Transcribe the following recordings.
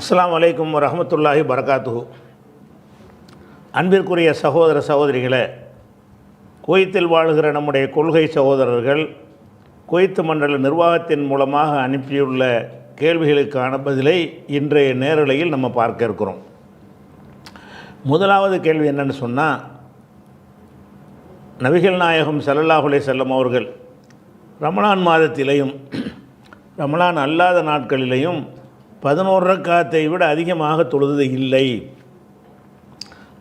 அஸ்லாம் வலைக்கம் வரஹமத்துல்லாஹி பரகாத்து அன்பிற்குரிய சகோதர சகோதரிகளே குவைத்தில் வாழ்கிற நம்முடைய கொள்கை சகோதரர்கள் குவைத்து மண்டல நிர்வாகத்தின் மூலமாக அனுப்பியுள்ள கேள்விகளுக்கான பதிலை இன்றைய நேரலையில் நம்ம பார்க்க இருக்கிறோம். முதலாவது கேள்வி என்னன்னு சொன்னால் நபிகள் நாயகம் சல்லல்லாஹுலே செல்லம் அவர்கள் ரமலான் மாதத்திலையும் ரமலான் அல்லாத நாட்களிலையும் பதினோரு ரக்காத்தை விட அதிகமாக தொழுது இல்லை.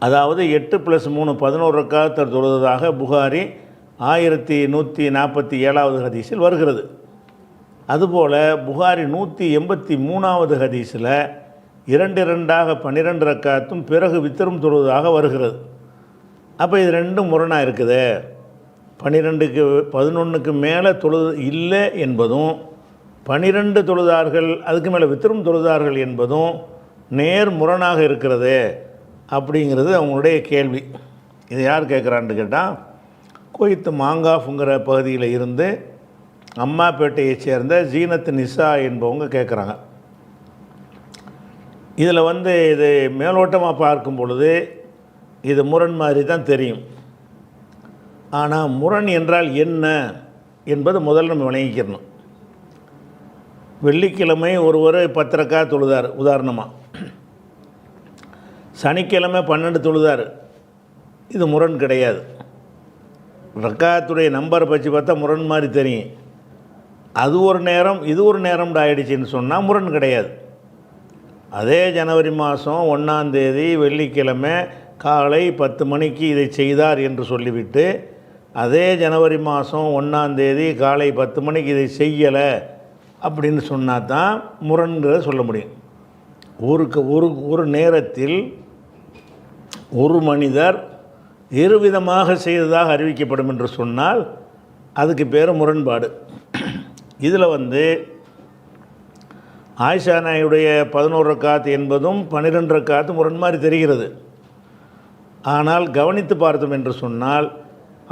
அதாவது எட்டு ப்ளஸ் மூணு பதினோரு ரக்காத்தை தொழுததாக புகாரி ஆயிரத்தி நூற்றி நாற்பத்தி ஏழாவது ஹதீஸில் வருகிறது. அதுபோல் புகாரி நூற்றி எண்பத்தி மூணாவது ஹதீஸில் இரண்டு இரண்டாக பன்னிரெண்டு ரக்காத்தும் பிறகு வித்தரும் தொழுவதாக வருகிறது. அப்போ இது ரெண்டும் முரணாக இருக்குது. பன்னிரெண்டுக்கு பதினொன்றுக்கு மேலே தொழுது இல்லை என்பதும் பனிரெண்டு தொழுதார்கள் அதுக்கு மேலே வித்திரும் தொழுதார்கள் என்பதும் நேர் முரணாக இருக்கிறது அப்படிங்கிறது அவங்களுடைய கேள்வி. இது யார் கேட்குறான்னு கேட்டால் கோயித்து மாங்காஃபுங்கிற பகுதியில் இருந்து அம்மாப்பேட்டையைச் சேர்ந்த ஜீனத் நிசா என்பவங்க கேட்குறாங்க. இதில் வந்து இது மேலோட்டமாக பார்க்கும் பொழுது இது முரண் மாதிரி தான் தெரியும். ஆனால் முரண் என்றால் என்ன என்பது முதல்ல நம்ம விளங்கிக்கிறணும் வெள்ளிக்கிழமை ஒருவர் பத்திரக்கா தொழுதார் உதாரணமாக சனிக்கிழமை பன்னெண்டு தொழுதார். இது முரண் கிடையாது. ரக்காத்துடைய நம்பரை பற்றி பார்த்தா முரண் மாதிரி தெரியும். அது ஒரு நேரம் இது ஒரு நேரம் ஆயிடுச்சுன்னு சொன்னால் முரண் கிடையாது. அதே ஜனவரி மாதம் ஒன்றாந்தேதி வெள்ளிக்கிழமை காலை பத்து மணிக்கு இதை செய்தார் என்று சொல்லிவிட்டு அதே ஜனவரி மாதம் ஒன்றாந்தேதி காலை பத்து மணிக்கு இதை செய்யலை அப்படின்னு சொன்னால் தான் முரண்கிறத சொல்ல முடியும். ஒரு ஒரு ஒரு நேரத்தில் ஒரு மனிதர் இருவிதமாக செய்ததாக அறிவிக்கப்படும் என்று சொன்னால் அதுக்கு பேர் முரண்பாடு. இதில் வந்து ஆயிஷா நாயுடைய பதினோரு காத்து என்பதும் பன்னிரெண்டு காத்து முரண் மாதிரி தெரிகிறது. ஆனால் கவனித்து பார்த்தோம் என்று சொன்னால்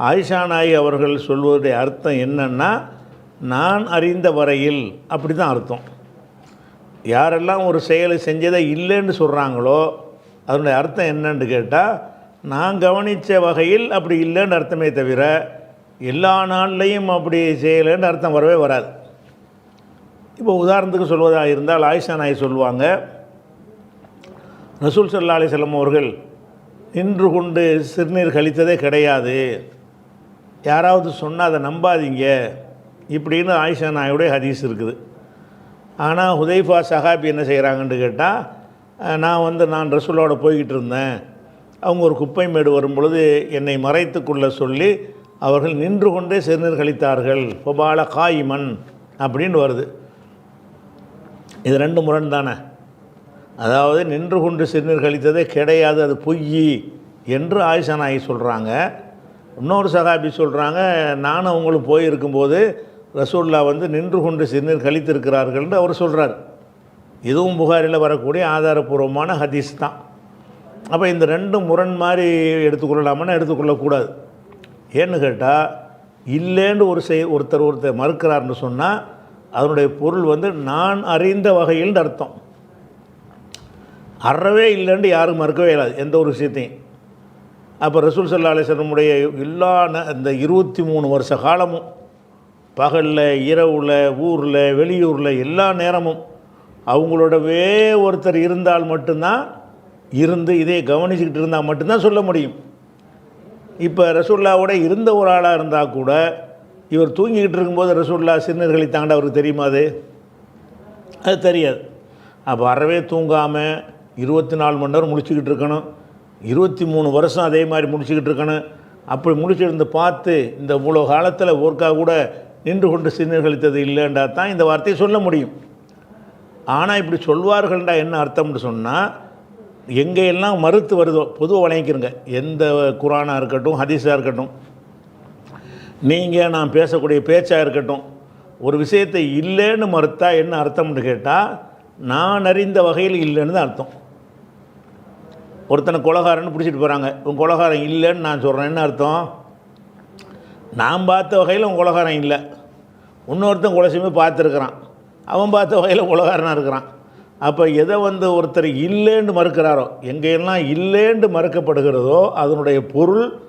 ஆயிஷா நாய் அவர்கள் சொல்வதுடைய அர்த்தம் என்னன்னா நான் அறிந்த வரையில் அப்படி தான் அர்த்தம். யாரெல்லாம் ஒரு செயலை செஞ்சதை இல்லைன்னு சொல்கிறாங்களோ அதனுடைய அர்த்தம் என்னன்னு கேட்டால் நான் கவனித்த வகையில் அப்படி இல்லைன்னு அர்த்தமே தவிர எல்லா நாள்லையும் அப்படி செய்யலைன்னு அர்த்தம் வரவே வராது. இப்போ உதாரணத்துக்கு சொல்வதாக இருந்தால் ஆயிஷா நாய் சொல்லுவாங்க ரசூல் சல்லா அலிசல்லம் அவர்கள் நின்று கொண்டு சிறுநீர் கழித்ததே கிடையாது. யாராவது சொன்னால் அதை நம்பாதீங்க. இப்படின்னு ஆயிஷா நாயுடைய ஹதீஸ் இருக்குது. ஆனால் ஹுதைஃபா சஹாபி என்ன செய்கிறாங்கன்னு கேட்டால் நான் வந்து நான் ரசூலோட போய்கிட்டு இருந்தேன். அவங்க ஒரு குப்பை மேடு வரும்பொழுது என்னை என்னை மறைத்துக்கொள்ள சொல்லி அவர்கள் நின்று கொண்டே சிறுநீர் கழித்தார்கள் பொபால காயிமன் அப்படின்னு வருது. இது ரெண்டு முரண் தானே? அதாவது நின்று கொண்டு சிறுநீர் கழித்ததே கிடையாது அது பொய் என்று ஆயிஷா நாயி சொல்கிறாங்க இன்னொரு சகாபி சொல்கிறாங்க நானும் அவங்களும் போயிருக்கும்போது ரசூல்லா வந்து நின்று கொண்டு சிறுநீர் கழித்திருக்கிறார்கள்னு அவர் சொல்கிறார் இதுவும் புகாரில் வரக்கூடிய ஆதாரபூர்வமான ஹதீஸ் தான். அப்போ இந்த ரெண்டு முரண் மாதிரி எடுத்துக்கொள்ளலாமான்னு எடுத்துக்கொள்ளக்கூடாது. ஏன்னு கேட்டால் இல்லைன்னு ஒரு செய் ஒருத்தர் ஒருத்தர் மறுக்கிறார்னு சொன்னால் அதனுடைய பொருள் வந்து நான் அறிந்த வகையில் அர்த்தம். அறவே இல்லைன்னு யாரும் மறுக்கவே இல்லாது எந்த ஒரு விஷயத்தையும். அப்போ ரசூல் சல்லா அலிஸ்லமுடைய எல்லா இந்த இருபத்தி மூணு வருஷ காலமும் பகலில் இரவில் ஊரில் வெளியூரில் எல்லா நேரமும் அவங்களோடவே ஒருத்தர் இருந்தால் மட்டும்தான் இருந்து இதை கவனிச்சுக்கிட்டு இருந்தால் மட்டும்தான் சொல்ல முடியும். இப்போ ரசூல்லாவோட இருந்த ஒரு ஆளாக இருந்தால் கூட இவர் தூங்கிக்கிட்டு இருக்கும்போது ரசூல்லா சின்னர்களை தாண்ட அவருக்கு தெரியுமா அது? அது தெரியாது. அப்போ அறவே தூங்காமல் இருபத்தி நாலு மணி நேரம் முடிச்சுக்கிட்டு இருக்கணும். இருபத்தி மூணு வருஷம் அதே மாதிரி முடிச்சுக்கிட்டு இருக்கணும். அப்படி முடிச்சிருந்து பார்த்து இந்த இவ்வளோ காலத்தில் ஒருக்கா கூட நின்று கொண்டு சிறுநீர் இல்லைன்றா தான் இந்த வார்த்தையை சொல்ல முடியும். ஆனால் இப்படி சொல்வார்கள்டா என்ன அர்த்தம்னு சொன்னால் எங்கெல்லாம் மறுத்து வருதோ பொதுவாக வணங்கிக்கிறங்க எந்த குரானாக இருக்கட்டும் ஹதீஸாக இருக்கட்டும். நீங்கள் நான் பேசக்கூடிய பேச்சாக இருக்கட்டும் ஒரு விஷயத்தை இல்லைன்னு மறுத்தா என்ன அர்த்தம்னு கேட்டால் நான் அறிந்த வகையில் இல்லைன்னு தான் அர்த்தம். ஒருத்தனை கொலகாரன்னு பிடிச்சிட்டு போகிறாங்க உன் கொலகாரம் இல்லைன்னு நான் சொல்கிறேன் என்ன அர்த்தம்? நான் பார்த்த வகையில் உலகாரன் இல்லை. இன்னொருத்தன் கொலை பார்த்துருக்குறான். அவன் பார்த்த வகையில் உலகாரனாக இருக்கிறான். அப்போ எதை வந்து ஒருத்தர் இல்லைன்னு மறுக்கிறாரோ எங்கெல்லாம் இல்லைன்னு மறுக்கப்படுகிறதோ அதனுடைய பொருள்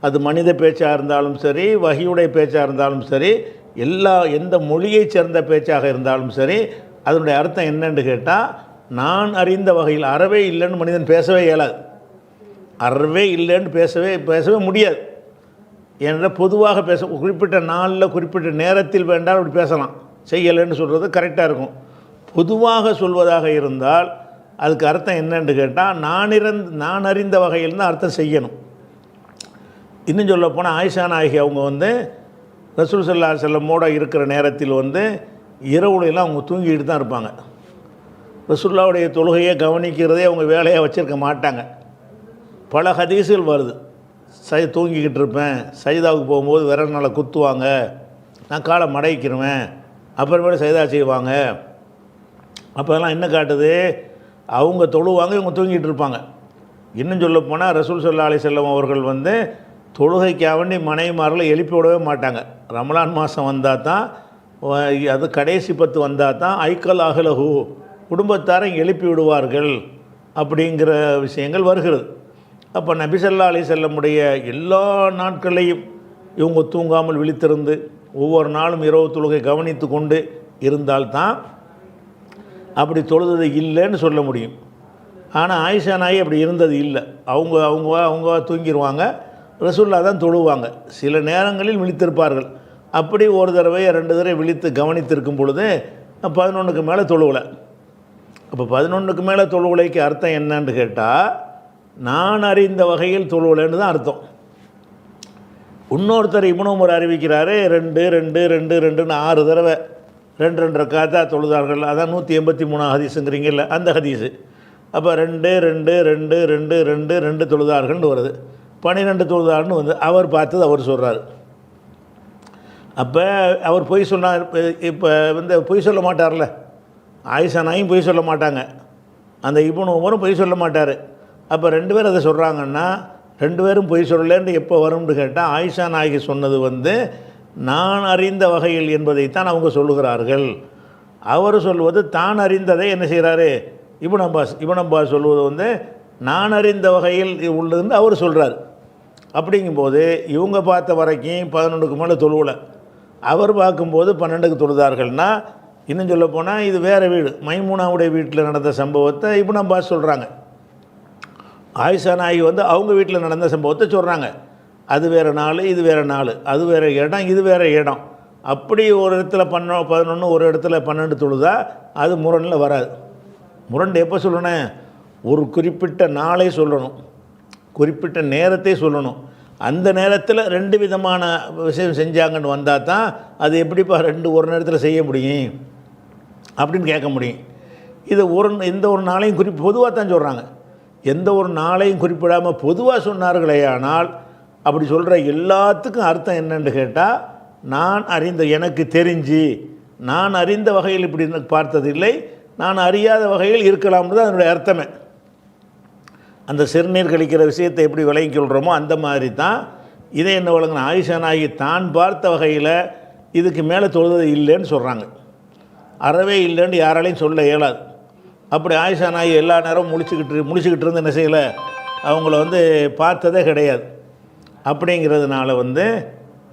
அது மனித பேச்சாக இருந்தாலும் சரி வகையுடைய பேச்சாக இருந்தாலும் சரி எல்லா எந்த மொழியைச் சேர்ந்த பேச்சாக இருந்தாலும் சரி அதனுடைய அர்த்தம் என்னன்னு கேட்டால் நான் அறிந்த வகையில் அறவே இல்லைன்னு மனிதன் பேசவே இயலாது. அறவே இல்லைன்னு பேசவே பேசவே முடியாது. என்ற பொதுவாக பேச குறிப்பிட்ட நாளில் குறிப்பிட்ட நேரத்தில் வேண்டாம் அப்படி பேசலாம். செய்யலைன்னு சொல்கிறது கரெக்டாக இருக்கும். பொதுவாக சொல்வதாக இருந்தால் அதுக்கு அர்த்தம் என்னன்னு கேட்டால் நான் இறந் நான் அறிந்த வகையில் தான் அர்த்தம் செய்யணும். இன்னும் சொல்ல போனால் ஆயிஷா நாயகி அவங்க வந்து ரசூல் சல்லா செல்லமோட இருக்கிற நேரத்தில் வந்து இரவுலையெல்லாம் அவங்க தூங்கிட்டு தான் இருப்பாங்க. ரசுல்லாவுடைய தொழுகையை கவனிக்கிறதே அவங்க வேலையாக வச்சுருக்க மாட்டாங்க. பல ஹதீஸுகள் வருது. சை தூங்கிக்கிட்டு இருப்பேன். சைதாவுக்கு போகும்போது விரல் நாளை குத்துவாங்க. நான் காலை மடக்கிடுவேன் அப்புறமேட்டு சைதா செய்வாங்க. அப்போ அதெல்லாம் என்ன காட்டுது? அவங்க தொழுவாங்க இவங்க தூங்கிட்டு இருப்பாங்க. இன்னும் சொல்ல போனால் ரசூல் சொல்லா அலி செல்லம் அவர்கள் வந்து தொழுகைக்காவண்டி மனைவிமார்களை எழுப்பி விடவே மாட்டாங்க. ரமலான் மாதம் வந்தால் தான் அது கடைசி பத்து வந்தால் தான் ஐக்கல் அகலகு குடும்பத்தாரை எழுப்பி விடுவார்கள். அப்படிங்கிற விஷயங்கள் வருகிறது. அப்போ நபிசல்லா அலி செல்லமுடைய எல்லா நாட்களையும் இவங்க தூங்காமல் விழித்திருந்து ஒவ்வொரு நாளும் இரவு தொழுகை கவனித்து கொண்டு இருந்தால்தான் அப்படி தொழுது இல்லைன்னு சொல்ல முடியும். ஆனால் ஆயிஷா நாய் அப்படி இருந்தது இல்லை. அவங்க அவங்க அவங்க தூங்கிடுவாங்க ரசூல்லா தான் தொழுவாங்க. சில நேரங்களில் விழித்திருப்பார்கள். அப்படி ஒரு தடவை ரெண்டு தடவை விழித்து கவனித்திருக்கும் பொழுது பதினொன்றுக்கு மேலே தொழுவலை அப்போ பதினொன்றுக்கு மேலே தொழுவலைக்கு அர்த்தம் என்னன்னு கேட்டால் நான் அறிந்த வகையில் தொழுவலைன்னு தான் அர்த்தம். இன்னொருத்தர் இப்னு அறிவிக்கிறாரு ரெண்டு ரெண்டு ரெண்டு ரெண்டுன்னு ஆறு தடவை. ரெண்டு ரெண்டு காத்தா தொழுதார்கள். அதான் நூற்றி எண்பத்தி மூணாம் ஹதீஸுங்கிறீங்கல்ல அந்த ஹதீஸு. அப்போ ரெண்டு ரெண்டு ரெண்டு ரெண்டு ரெண்டு ரெண்டு தொழுதார்கள்னு வருது. பன்னிரெண்டு தொழுதார்கள்னு வந்து அவர் பார்த்தது அவர் சொல்கிறார் அப்போ அவர் பொய் சொன்னார் இப்போ வந்து பொய் சொல்ல மாட்டார்ல. ஆயிஷா நாயும் பொய் சொல்ல மாட்டாங்க. அந்த இப்னு உமரும் பொய் சொல்ல மாட்டார். அப்போ ரெண்டு பேரும் அதை சொல்கிறாங்கன்னா ரெண்டு பேரும் பொய் சொல்லலேன்னு எப்போ வரும்னு கேட்டால் ஆயிஷா நாயகி சொன்னது வந்து நான் அறிந்த வகையில் என்பதைத்தான் அவங்க சொல்லுகிறார்கள். அவர் சொல்வது தான் அறிந்ததை என்ன செய்கிறாரு இப்னு அப்பாஸ் இப்னு அப்பாஸ் சொல்வது வந்து நான் அறிந்த வகையில் உள்ளதுன்னு அவர் சொல்கிறார் அப்படிங்கும்போது இவங்க பார்த்த வரைக்கும் பதினொன்றுக்கு மேலே தொழுவலை. அவர் பார்க்கும்போது பன்னெண்டுக்கு தொழுதார்கள்னா இன்னும் சொல்ல போனால் இது வேறு வீடு. மைமூனாவுடைய வீட்டில் நடந்த சம்பவத்தை இப்னு அப்பாஸ் சொல்கிறாங்க ஆயிஷா நாயகி வந்து அவங்க வீட்டில் நடந்த சம்பவத்தை சொல்கிறாங்க அது வேறு நாள் இது வேறு நாள் அது வேறு இடம் இது வேறு இடம். அப்படி ஒரு இடத்துல பண்ண பதினொன்று ஒரு இடத்துல பன்னெண்டு தொழுதா அது முரணில் வராது. முரண்டு எப்போ சொல்லணும்? ஒரு குறிப்பிட்ட நாளை சொல்லணும். குறிப்பிட்ட நேரத்தை சொல்லணும். அந்த நேரத்தில் ரெண்டு விதமான விஷயம் செஞ்சாங்கன்னு வந்தால் தான் அது எப்படிப்பா ரெண்டு ஒரு நேரத்தில் செய்ய முடியும்? அப்படின்னு கேட்க முடியும். இது ஒரு இந்த ஒரு நாளையும் குறிப்பு பொதுவாக தான் சொல்கிறாங்க எந்த ஒரு நாளையும் குறிப்பிடாமல் பொதுவாக சொன்னார்களே ஆனால் அப்படி சொல்கிற எல்லாத்துக்கும் அர்த்தம் என்னன்னு கேட்டால் நான் அறிந்த எனக்கு தெரிஞ்சு நான் அறிந்த வகையில் இப்படி பார்த்ததில்லை நான் அறியாத வகையில் இருக்கலாம்னு தான் அதனுடைய அர்த்தமே. அந்த சிறுநீர் கழிக்கிற விஷயத்தை எப்படி விளங்கி கொள்கிறோமோ அந்த மாதிரி தான் இதை என்ன வழங்கின ஆயுஷனாகி தான் பார்த்த வகையில் இதுக்கு மேலே தொழுவது இல்லைன்னு சொல்கிறாங்க அறவே இல்லைன்னு யாராலையும் சொல்ல இயலாது. அப்படி ஆயிஷா நாய் எல்லா நேரமும் முழிச்சுக்கிட்டு முழிச்சுக்கிட்டு இருந்து என்ன செய்யலை? அவங்கள வந்து பார்த்ததே கிடையாது. அப்படிங்கிறதுனால வந்து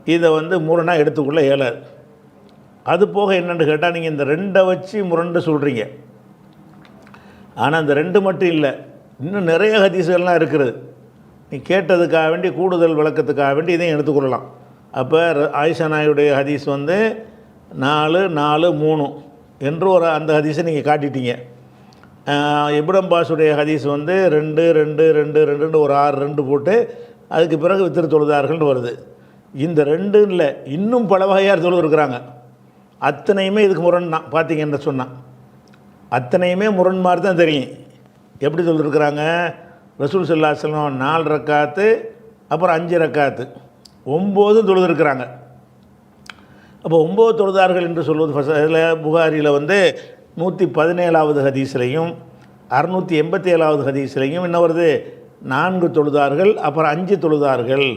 இதை வந்து முரணாக எடுத்துக்கொள்ள இயலாது. அது போக என்னென்னு கேட்டால் நீங்கள் இந்த ரெண்டை வச்சு முரண்டு சொல்கிறீங்க ஆனால் இந்த ரெண்டு மட்டும் இல்லை. இன்னும் நிறைய ஹதீசுகள்லாம் இருக்கிறது நீ கேட்டதுக்காக வேண்டி கூடுதல் விளக்கத்துக்காக வேண்டி இதையும் எடுத்துக்கொள்ளலாம். அப்போ ர- ஆயிஷா நாயுடைய ஹதீஸ் வந்து நாலு நாலு மூணு என்று ஒரு அந்த ஹதீஸை நீங்கள் காட்டிட்டீங்க. இப்ரம் பாஸுடைய ஹதீஸ் வந்து ரெண்டு ரெண்டு ரெண்டு ரெண்டுன்னு ஒரு ஆறு ரெண்டு போட்டு அதுக்கு பிறகு வித்திரு தொழுதார்கள்னு வருது. இந்த ரெண்டு இல்லை இன்னும் பல வகையார் தொழுது இருக்கிறாங்க அத்தனையுமே இதுக்கு முரண் தான் பார்த்தீங்கன்னு சொன்னான் அத்தனையுமே முரண் மாதிரி தான் தெரியும். எப்படி சொல்லியிருக்கிறாங்க ரசூல் சல்லாஹம் நாலு ரக்காத்து அப்புறம் அஞ்சு ரக்காத்து. ஒம்போதும் தொழுதுருக்குறாங்க. அப்போ ஒம்பது தொழுதார்கள் என்று சொல்வது ஃபஸ்ட் இதில் புகாரியில் வந்து நூற்றி பதினேழாவது ஹதீஸ்லையும் அறுநூற்றி எண்பத்தி ஏழாவது ஹதீஸ்லையும் என்ன வருது? நான்கு தொழுதார்கள் அப்புறம் அஞ்சு தொழுதார்கள்.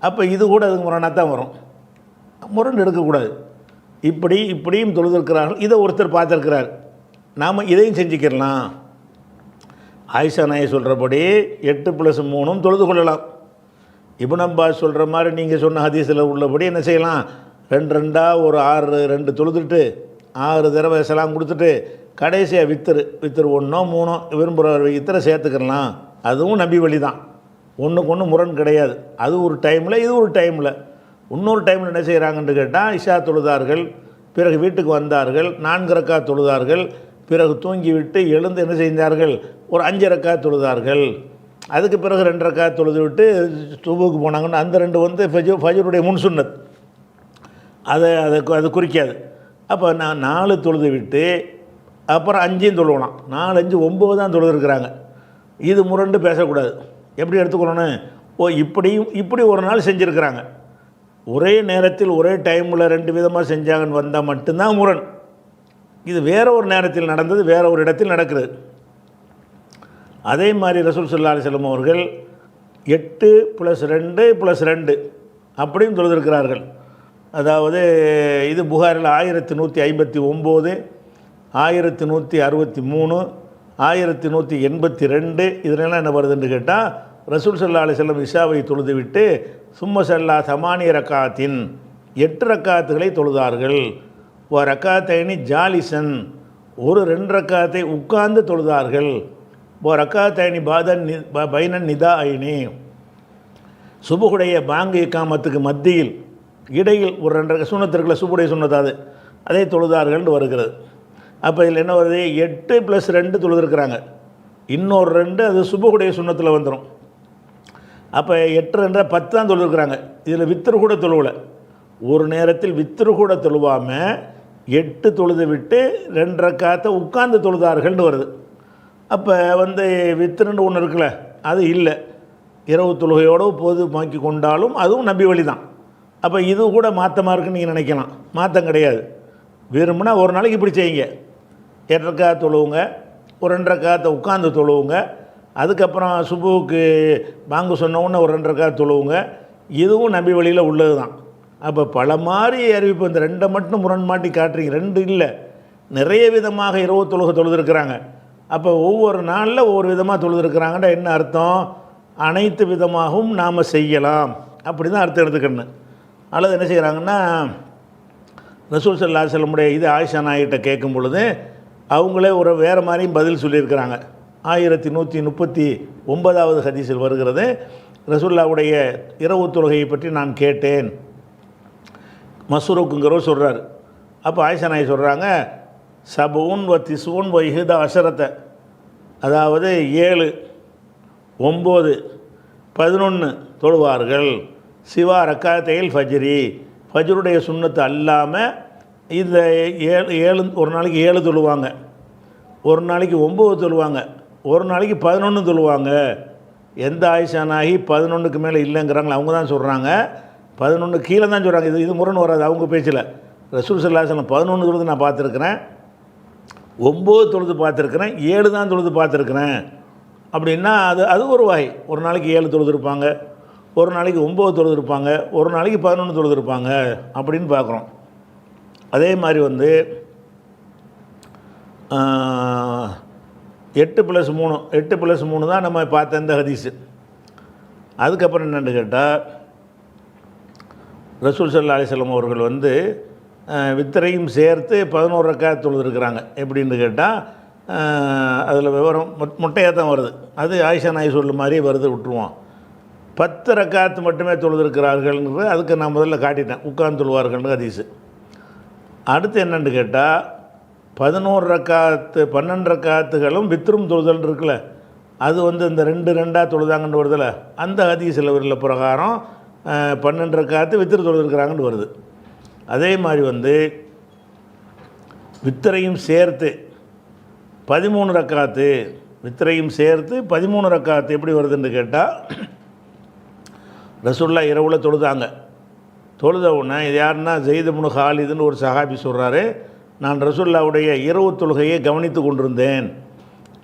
அப்போ இது கூட அதுக்கு முரணாக தான் வரும். முரண் எடுக்கக்கூடாது. இப்படி இப்படியும் தொழுதிருக்கிறார்கள். இதை ஒருத்தர் பார்த்துருக்கிறார். நாம் இதையும் செஞ்சுக்கிடலாம். ஆயிஷா நாயை சொல்கிறபடி எட்டு ப்ளஸ் மூணும் தொழுது கொள்ளலாம். இபுனம்பா அப்பாஸ் சொல்கிற மாதிரி நீங்கள் சொன்ன ஹதீஸில் உள்ளபடி என்ன செய்யலாம்? ரெண்டு ரெண்டாக ஒரு ஆறு ரெண்டு தொழுதுட்டு ஆறு தடவை செலாம் கொடுத்துட்டு கடைசியாக வித்தரு வித்தரு ஒன்றோ மூணோ விரும்புகிற இத்தனை சேர்த்துக்கலாம் அதுவும் நம்பி வழி தான். ஒன்றுக்கு ஒன்று முரண் கிடையாது. அது ஒரு டைமில் இது ஒரு டைமில் இன்னொரு டைமில் என்ன செய்கிறாங்கன்னு கேட்டால் இஷா தொழுதார்கள் பிறகு வீட்டுக்கு வந்தார்கள் நான்கு ரக்கா தொழுதார்கள் பிறகு தூங்கிவிட்டு எழுந்து என்ன செய்தார்கள்? ஒரு அஞ்சு ரக்கா தொழுதார்கள். அதுக்கு பிறகு ரெண்டு ரக்கா தொழுது விட்டு சுபுக்கு போனாங்கன்னு அந்த ரெண்டு வந்து ஃபஜு ஃபஜருடைய முன் சுன்னத். அதை அதை அது குறிக்காது. அப்போ நான் நாலு தொழுது விட்டு அப்புறம் அஞ்சையும் தொழுவலாம். நாலு அஞ்சு ஒம்பது தான் தொழுதுருக்குறாங்க. இது முரண்டு பேசக்கூடாது. எப்படி எடுத்துக்கணும்னு ஓ இப்படியும் இப்படி ஒரு நாள் செஞ்சுருக்கிறாங்க. ஒரே நேரத்தில் ஒரே டைமில் ரெண்டு விதமாக செஞ்சாங்கன்னு வந்தால் மட்டும்தான் முரண். இது வேறு ஒரு நேரத்தில் நடந்தது வேறு ஒரு இடத்தில் நடக்கிறது. அதே மாதிரி ரசூல் சுல்லா அலிசல்லம் அவர்கள் எட்டு ப்ளஸ் ரெண்டு ப்ளஸ் ரெண்டு அப்படியும் தொழுதிருக்கிறார்கள். அதாவது இது புகாரில் ஆயிரத்தி நூற்றி ஐம்பத்தி ஒம்பது ஆயிரத்தி நூற்றி அறுபத்தி மூணு ஆயிரத்தி நூற்றி எண்பத்தி ரெண்டு. இதனெல்லாம் என்ன வருதுன்னு கேட்டால் ரசூல் சல்லா அலிஸ்லம் இஷாவை தொழுது விட்டு சும்ம சல்லா சமானிய ரக்காத்தின் எட்டு ரக்காத்துகளை தொழுதார்கள். ஓ ரக்காத்தைனி ஜாலிசன் ஒரு ரெண்டு ரக்காத்தை உட்கார்ந்து தொழுதார்கள். ஓ ரக்காத்தைனி பாதன் நி ப- பைனன் நிதா ஐனி. சுபுகுடைய பாங்கு இக்காமத்துக்கு மத்தியில் இடையில் ஒரு ரெண்டரை சுண்ணத்திற்குள்ள சுபுடைய சுண்ணத்தாது அதே. தொழுதார்கள்னு வருகிறது. அப்போ இதில் என்ன வருது? எட்டு ப்ளஸ் ரெண்டு தொழுதுருக்குறாங்க. இன்னொரு ரெண்டு அது சுபகுடைய சுண்ணத்தில் வந்துடும் அப்போ எட்டு ரெண்டரை பத்து தான் தொழுதுருக்குறாங்க. இதில் வித்திரு கூட தொழுவலை. ஒரு நேரத்தில் வித்திரு கூட தொழுவாமல் எட்டு தொழுது விட்டு ரெண்டரை காற்றை உட்கார்ந்து தொழுதார்கள்னு வருது. அப்போ வந்து வித்திருன்னு ஒன்று இருக்குல்ல அது இல்லை. இரவு தொழுகையோடு பொதுமாக்கி கொண்டாலும் அதுவும் நம்பி வழி தான் அப்போ இது கூட மாற்றமாக இருக்குன்னு நீங்கள் நினைக்கலாம். மாற்றம் கிடையாது. வெறும்னா ஒரு நாளைக்கு இப்படி செய்யுங்க. எட்டரைக்கா தொழுவுங்க. ஒரு ரெண்டரை உட்காந்து தொழுவுங்க. அதுக்கப்புறம் சுபுவுக்கு வாங்க சொன்னவுன்னு ஒரு ரெண்டரை தொழுவுங்க. இதுவும் நம்பி வழியில் உள்ளது தான் அப்போ பல மாதிரி அறிவிப்பு. இந்த ரெண்டை மட்டும் முரண்மாட்டி காட்டுறீங்க. ரெண்டு இல்லை. நிறைய விதமாக இரவு தொழுக தொழுதுருக்குறாங்க. அப்போ ஒவ்வொரு நாளில் ஒவ்வொரு விதமாக தொழுதுருக்குறாங்கன்ற என்ன அர்த்தம்? அனைத்து விதமாகவும் நாம் செய்யலாம். அப்படி தான் அர்த்தம் எடுத்துக்கணும். அல்லது என்ன செய்கிறாங்கன்னா ரசூல் சல்லா செல்லமுடைய இது ஆயிஷா நாயிட்ட கேட்கும் பொழுது அவங்களே ஒரு வேறு மாதிரியும் பதில் சொல்லியிருக்கிறாங்க. ஆயிரத்தி நூற்றி முப்பத்தி ஒன்பதாவது ஹதீஸில் வருகிறது ரசூல்லாவுடைய இரவு தொழுகையை பற்றி நான் கேட்டேன். மசூருக்குங்கிறவர் சொல்கிறார் அப்போ ஆயிஷா நாய் சொல்கிறாங்க சபூன் வ திசுவன் வ இஹுத அசரத்தை அதாவது ஏழு ஒம்பது பதினொன்று தொழுவார்கள். சிவா ரக்காத்தையில் ஃபஜ்ரி. ஃபஜ்ருடைய சுண்ணத்து அல்லாமல் இந்த ஏழு ஏழு ஒரு நாளைக்கு ஏழு தொழுவாங்க. ஒரு நாளைக்கு ஒம்பது தொழுவாங்க. ஒரு நாளைக்கு பதினொன்று தொழுவாங்க. எந்த ஆயுஷானாகி பதினொன்றுக்கு மேலே இல்லைங்கிறாங்களோ அவங்க தான் சொல்கிறாங்க பதினொன்று கீழே தான் சொல்கிறாங்க இது இது முரண் வராது அவங்க பேச்சில். ரசூல் சல்லாசனம் பதினொன்று தொழுது நான் பார்த்துருக்குறேன். ஒம்பது தொழுது பார்த்துருக்குறேன். ஏழு தான் தொழுது பார்த்துருக்குறேன். அப்படின்னா அது அது ஒரு வாய் ஒரு நாளைக்கு ஏழு தொழுது இருப்பாங்க. ஒரு நாளைக்கு ஒம்பது தொழுது இருப்பாங்க ஒரு நாளைக்கு பதினொன்று தொழுது இருப்பாங்க அப்படின்னு பார்க்குறோம். அதே மாதிரி வந்து எட்டு ப்ளஸ் மூணு எட்டு ப்ளஸ் மூணு தான் நம்ம பார்த்த இந்த ஹதீஸு. அதுக்கப்புறம் என்னென்னு கேட்டால் ரசூல் சல்லா அலிசல்லம் அவர்கள் வந்து வித்தரையும் சேர்த்து பதினோரு ரக்கா தொழுதுருக்குறாங்க. எப்படின்னு கேட்டால் அதில் விவரம் முட்- முட்டையாக தான் வருது. அது ஆயிஷா நாய் சொல்லு மாதிரி வருது விட்டுருவோம் பத்து ரக்காத்து மட்டுமே தொழுதுருக்கிறார்கள்ன்றது அதுக்கு நான் முதல்ல காட்டிட்டேன். உட்கார்ந்து தொழுவார்கள்னு ஹதீஸு. அடுத்து என்னென்னு கேட்டால் பதினோரு ரக்காத்து பன்னெண்டு ரக்காத்துகளும் வித்ரும் தொழுதல் இருக்குல்ல அது வந்து இந்த ரெண்டு ரெண்டாக தொழுதாங்கன்னு வருதுல்ல அந்த ஹதீஸில் உள்ள பிரகாரம் பன்னெண்டு ரக்காத்து வித்திரு தொழுதுருக்குறாங்கன்னு வருது. அதே மாதிரி வந்து வித்திரையும் சேர்த்து பதிமூணு ரக்காத்து வித்திரையும் சேர்த்து பதிமூணு ரக்காத்து எப்படி வருதுன்னு கேட்டால் ரசுல்லா இரவுல தொழுதாங்க. தொழுத உடனே இது யாருன்னா ஜெயிதமுனு ஹாலிதுன்னு ஒரு சஹாபி சொல்கிறாரு நான் ரசுல்லாவுடைய இரவு தொழுகையை கவனித்து கொண்டிருந்தேன்.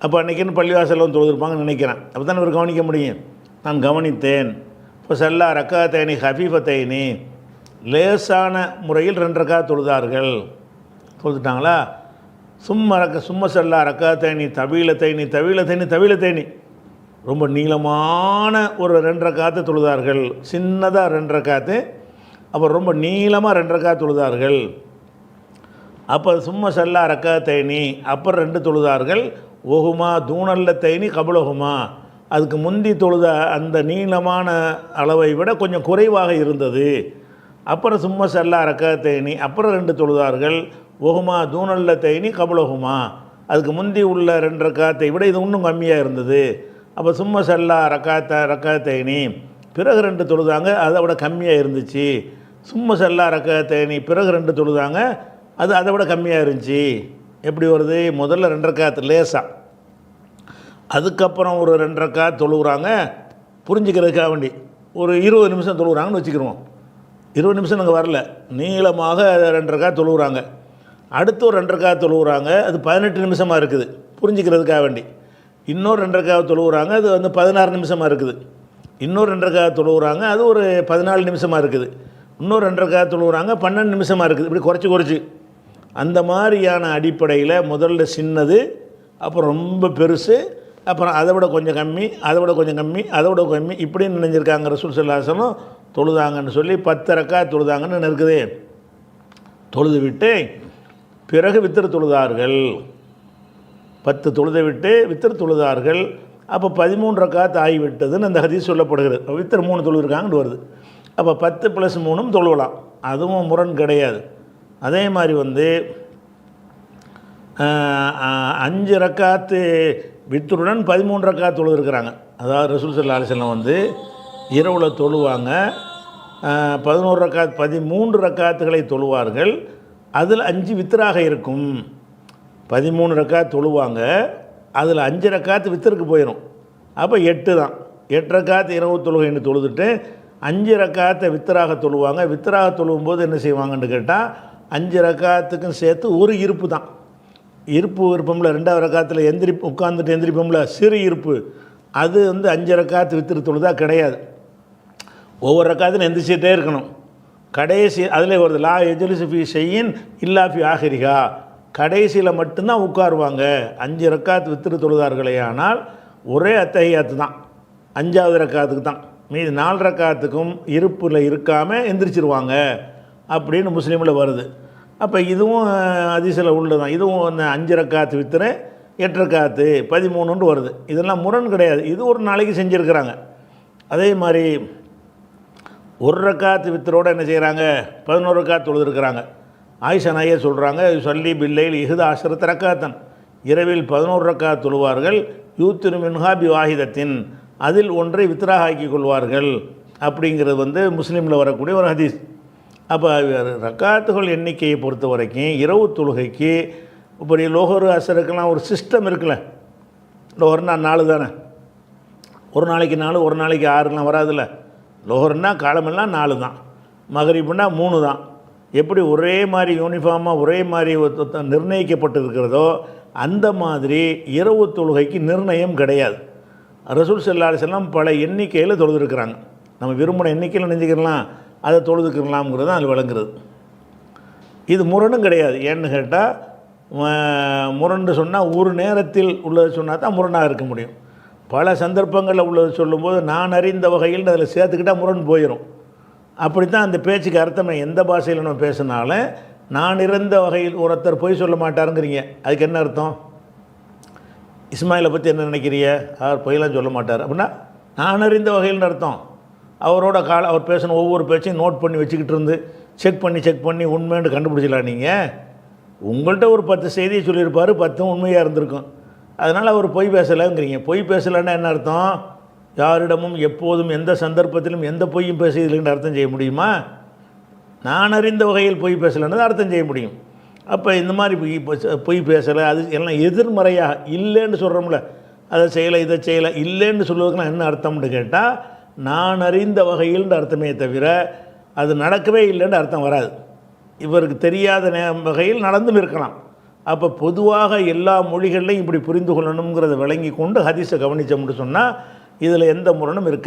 அப்போ அன்றைக்கின்னு பள்ளிவாசலில் வந்து தொழுதுருப்பாங்கன்னு நினைக்கிறேன். அப்போ தான் இவர் கவனிக்க முடியும். நான் கவனித்தேன். இப்போ சல்லா ரக்காத்தைனி தேனி லேசான முறையில் ரெண்டு ரக்கா தொழுதார்கள். தொழுதுட்டாங்களா? சும்மா ரக்க சும்மா செல்லா ரக்கா தேனி தவியில தேனி தவியில தேனி தவியில தேனி ரொம்ப நீளமான ஒரு ரெண்டரை காற்று தொழுதார்கள். சின்னதாக ரெண்டரை காற்று அப்புறம் ரொம்ப நீளமாக ரெண்டரை காற்று தொழுதார்கள். அப்போ சும்மா செல்லா ரக்கா தேனி அப்புறம் ரெண்டு தொழுதார்கள். ஒகுமா தூணல்ல தேனி கபலகுமா அதுக்கு முந்தி தொழுத அந்த நீளமான அளவை விட கொஞ்சம் குறைவாக இருந்தது. அப்புறம் சும்மா செல்லா ரக்கா தேனி அப்புறம் ரெண்டு தொழுதார்கள். ஒகுமா தூணல்ல தேனி கபலகுமா அதுக்கு முந்தி உள்ள ரெண்டு ரக்காத்தை விட இது இன்னும் கம்மியாக இருந்தது. அப்போ சும்மா செல்லா ரக்காத்த ரக்காத்தேனி. பிறகு ரெண்டு தொழுதாங்க அதை விட கம்மியாக இருந்துச்சு. சும்மா செல்லா ரக்காத்தேனி பிறகு ரெண்டு தொழுதாங்க அது அதை விட கம்மியாக இருந்துச்சு. எப்படி வருது? முதல்ல ரெண்டு ரக்காத்து லேசாக அதுக்கப்புறம் ஒரு ரெண்டு ரக்காத் தொழுகிறாங்க. புரிஞ்சுக்கிறதுக்காக வேண்டி. ஒரு இருபது நிமிஷம் தொழுகிறாங்கன்னு வச்சுக்கிறோம் இருபது நிமிஷம் நாங்கள் வரல. நீளமாக ரெண்டு ரக்காத் தொழுகிறாங்க. அடுத்து ஒரு ரெண்டு ரக்காத் தொழுகிறாங்க. அது பதினெட்டு நிமிஷமாக இருக்குது. புரிஞ்சுக்கிறதுக்காக வேண்டி. இன்னொரு ரெண்டரைக்காக தொழுவுறாங்க அது வந்து பதினாறு நிமிஷமாக இருக்குது. இன்னொரு ரெண்டரைக்காக தொழுவுறாங்க அது ஒரு பதினாலு நிமிஷமாக இருக்குது. இன்னொரு ரெண்டரைக்காக தொழுவுறாங்க பன்னெண்டு நிமிஷமாக இருக்குது. இப்படி குறைச்சி குறைச்சி. அந்த மாதிரியான அடிப்படையில் முதல்ல சின்னது அப்புறம் ரொம்ப பெருசு அப்புறம் அதை விட கொஞ்சம் கம்மி அதை விட கொஞ்சம் கம்மி அதை விட கம்மி இப்படின்னு நினைஞ்சிருக்காங்க ரசூல் சல்லாசனம் தொழுதாங்கன்னு சொல்லி பத்து ரக்கா தொழுதாங்கன்னு இருக்குது. தொழுது விட்டு பிறகு வித்திர தொழுதார்கள். பத்து தொழுதை விட்டு வித்தர் தொழுதார்கள். அப்போ பதிமூன்று ரக்காத்து ஆகிவிட்டதுன்னு அந்த ஹதீஸ் சொல்லப்படுகிறது. வித்தர் மூணு தொழுதுருக்காங்கன்னு வருது. அப்போ பத்து ப்ளஸ் மூணும் தொழுவலாம். அதுவும் முரண் கிடையாது. அதே மாதிரி வந்து அஞ்சு ரக்காத்து வித்துருடன் பதிமூன்று ரக்காத்து தொழுதுருக்குறாங்க. அதாவது ரசூல் சல்லா அலிசல்லாம் வந்து இரவில் தொழுவாங்க. பதினோரு ரக்காத் பதிமூன்று ரக்காத்துகளை தொழுவார்கள். அதில் அஞ்சு வித்தராக இருக்கும். பதிமூணு ரக்காத் தொழுவாங்க அதில் அஞ்சு ரக்காத்து வித்தருக்கு போயிடும் அப்போ எட்டு தான். எட்டு ரக்காத்து இரவு தொழுகைன்னு தொழுதுட்டு அஞ்சு ரக்காத்தை வித்தராக தொழுவாங்க. வித்தராக தொழுவும் போது என்ன செய்வாங்கன்னு கேட்டால் அஞ்சு ரக்காத்துக்கும் சேர்த்து ஒரு இருப்பு தான். இருப்பு விருப்பம்ல ரெண்டாவது ரக்காத்தில் எந்திரி உட்காந்துட்டு எந்திரிப்போம்ல சிறு இருப்பு. அது வந்து அஞ்சு ரக்காத்து வித்திரு தொழுதா கிடையாது. ஒவ்வொரு ரக்காத்துலையும் எந்திரிச்சிட்டே இருக்கணும். கடைசி அதிலே வருது லா எஜலிசு செய்யின் இல்லாஃபி ஆகிரிகா கடைசியில் மட்டும்தான் உட்காருவாங்க. அஞ்சு ரக்காத்து வித்திரு தொழுதார்களே ஆனால் ஒரே அத்தகையாத்து தான். அஞ்சாவது ரக்காத்துக்கு தான். மீதி நாலு ரக்காத்துக்கும் இருப்பில் இருக்காமல் எந்திரிச்சிருவாங்க அப்படின்னு முஸ்லீமில் வருது. அப்போ இதுவும் அதிசயில் உள்ளதான் இதுவும் அந்த அஞ்சு ரக்காத்து வித்திர எட்டு ரக்காத்து பதிமூணுன்னு வருது. இதெல்லாம் முரண் கிடையாது. இது ஒரு நாளைக்கு செஞ்சுருக்கிறாங்க. அதே மாதிரி ஒரு ரக்காத்து வித்தரோடு என்ன செய்கிறாங்க பதினோரு ரக்காத்து தொழுதுருக்குறாங்க. ஆயிஷா நாயர் சொல்கிறாங்க சொல்லி பில்லையில் இஹுது ஆசிரத்த ரக்காத்தன். இரவில் பதினோரு ரக்கா தொழுவார்கள் யூத்திரு மின்ஹா வாஹிதத்தின் அதில் ஒன்றை வித்ராக ஆக்கிக் கொள்வார்கள். அப்படிங்கிறது வந்து முஸ்லீமில் வரக்கூடிய ஒரு ஹதீஸ். அப்போ ரக்காத்துகள் எண்ணிக்கையை பொறுத்த வரைக்கும் இரவு தொழுகைக்கு இப்படி லோகரு அசருக்கெல்லாம் ஒரு சிஸ்டம் இருக்குல்ல. லோகர்னா நாலு தானே? ஒரு நாளைக்கு நாலு ஒரு நாளைக்கு ஆறுலாம் வராதுல்ல. லோகர்னால் காலமெல்லாம் நாலு தான். மகரிப்புனா மூணு தான். எப்படி ஒரே மாதிரி யூனிஃபார்மாக ஒரே மாதிரி ஒத்த- ஒத்த- நிர்ணயிக்கப்பட்டிருக்கிறதோ அந்த மாதிரி இரவு தொழுகைக்கு நிர்ணயம் கிடையாது. ரசூல் செல்லாசெல்லாம் பல எண்ணிக்கையில் தொழுதுருக்குறாங்க. நம்ம விரும்பின எண்ணிக்கையில் நினைஞ்சிக்கலாம் அதை தொழுதுக்கலாம்ங்கிறது தான் அதில் விளங்குறது. இது முரணும் கிடையாது. ஏன்னு கேட்டால் முரண்டு சொன்னால் ஒரு நேரத்தில் உள்ளது சொன்னால் தான் முரணாக இருக்க முடியும். பல சந்தர்ப்பங்களில் உள்ளது சொல்லும்போது நான் அறிந்த வகையில் அதில் சேர்த்துக்கிட்டால் முரண் போயிடும் அப்படி தான் அந்த பேச்சுக்கு அர்த்தம் எந்த பாஷையில் நம்ம பேசினாலும் நான் இருந்த வகையில் ஒருத்தர் பொய் சொல்ல மாட்டாருங்கிறீங்க. அதுக்கு என்ன அர்த்தம்? இஸ்மாயிலை பற்றி என்ன நினைக்கிறீங்க? அவர் பொய்லாம் சொல்ல மாட்டார். அப்படின்னா நான் அறிந்த வகையில்னு அர்த்தம். அவரோட கால அவர் பேசின ஒவ்வொரு பேச்சையும் நோட் பண்ணி வச்சுக்கிட்டு இருந்து செக் பண்ணி செக் பண்ணி உண்மைன்னு கண்டுபிடிச்சலாம் நீங்கள் உங்கள்கிட்ட ஒரு பத்து செய்தியை சொல்லியிருப்பார் பத்தும் உண்மையாக இருந்திருக்கும். அதனால் அவர் பொய் பேசலைங்கிறீங்க. பொய் பேசலைன்னா என்ன அர்த்தம்? யாரிடமும் எப்போதும் எந்த சந்தர்ப்பத்திலும் எந்த பொய்யும் பேசுகிறீங்கன்னு அர்த்தம் செய்ய முடியுமா? நான் அறிந்த வகையில் பொய் பேசலைன்னு அர்த்தம் செய்ய முடியும். அப்போ இந்த மாதிரி பொய் பொய் பேசலை அது எல்லாம் எதிர்மறையாக இல்லைன்னு சொல்கிறோம்ல அதை செய்யலை இதை செய்யலை இல்லைன்னு சொல்லுவதுக்குலாம் என்ன அர்த்தம்னு கேட்டால் நான் அறிந்த வகையில்ன்ற அர்த்தமே தவிர அது நடக்கவே இல்லைன்னு அர்த்தம் வராது. இவருக்கு தெரியாத நே வகையில் நடந்தும் இருக்கலாம். அப்போ பொதுவாக எல்லா மொழிகள்லையும் இப்படி புரிந்து கொள்ளணுங்கிறத விளங்கி கொண்டு ஹதீஸை கவனித்தோம்னு சொன்னால் இதில் எந்த முரணும் இருக்க